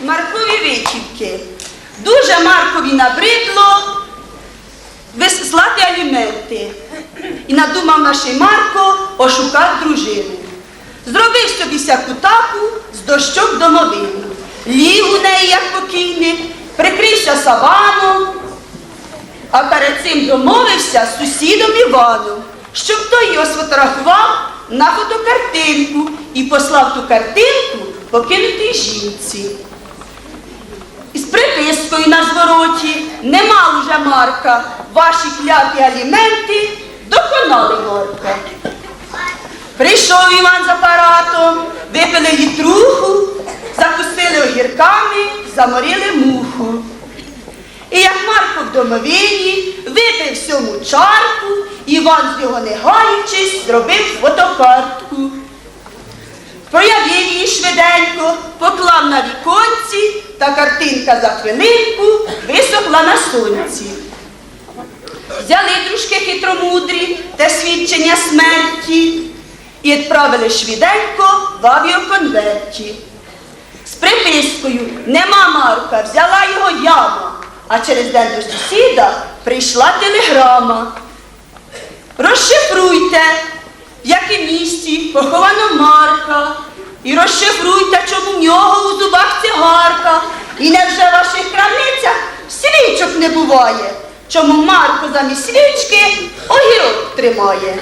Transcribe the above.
Маркові вичівки. Дуже Маркові набридло вислати аліменти. І надумав наш Марко ошукати дружину. Зробив собі сяку таку з дощок домовину. Ліг у неї, як покійник, прикрився саваном, а перед цим домовився з сусідом Іваном, щоб той його сфотографував на фотокартинку і послав ту картинку покинутій жінці. Припискою на звороті нема уже Марка. Ваші кляті аліменти доконали Марка. Прийшов Іван з апаратом, випили літруху, закусили огірками, заморили муху. І як Марко в домовині випив всьому чарку, Іван з його не гаючись зробив фотокартку. Швиденько, поклав на віконці, та картинка за хвилинку висохла на сонці. Взяли дружки хитромудрі та свідчення смерті і відправили швиденько в авіаконверті. З припискою нема Марка, взяла його яма, а через день до сусіда прийшла телеграма. Розшифруйте, в якому місці поховано Марка, розшифруйте, чому в нього у зубах цигарка, і невже в ваших крамницях свічок не буває, чому Марко замість свічки огірок тримає.